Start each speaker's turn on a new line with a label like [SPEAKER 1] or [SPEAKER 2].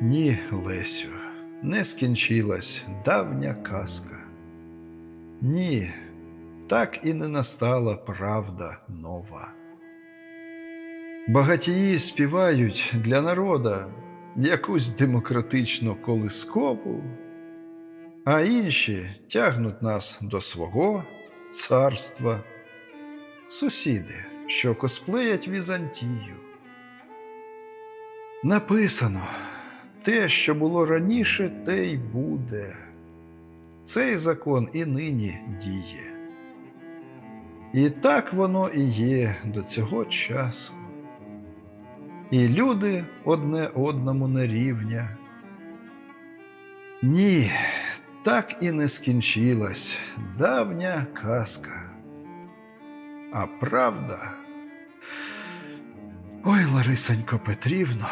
[SPEAKER 1] Ні, Лесю, не скінчилась давня казка. Ні, так і не настала правда нова. Багатії співають для народа якусь демократичну колискову, а інші тягнуть нас до свого царства. Сусіди, що косплеять Візантію. Написано, те, що було раніше, те й буде. Цей закон і нині діє. І так воно і є до цього часу. І люди одне одному не рівня. Ні, так і не скінчилась давня казка. А правда. Ой, Ларисонько Петрівно,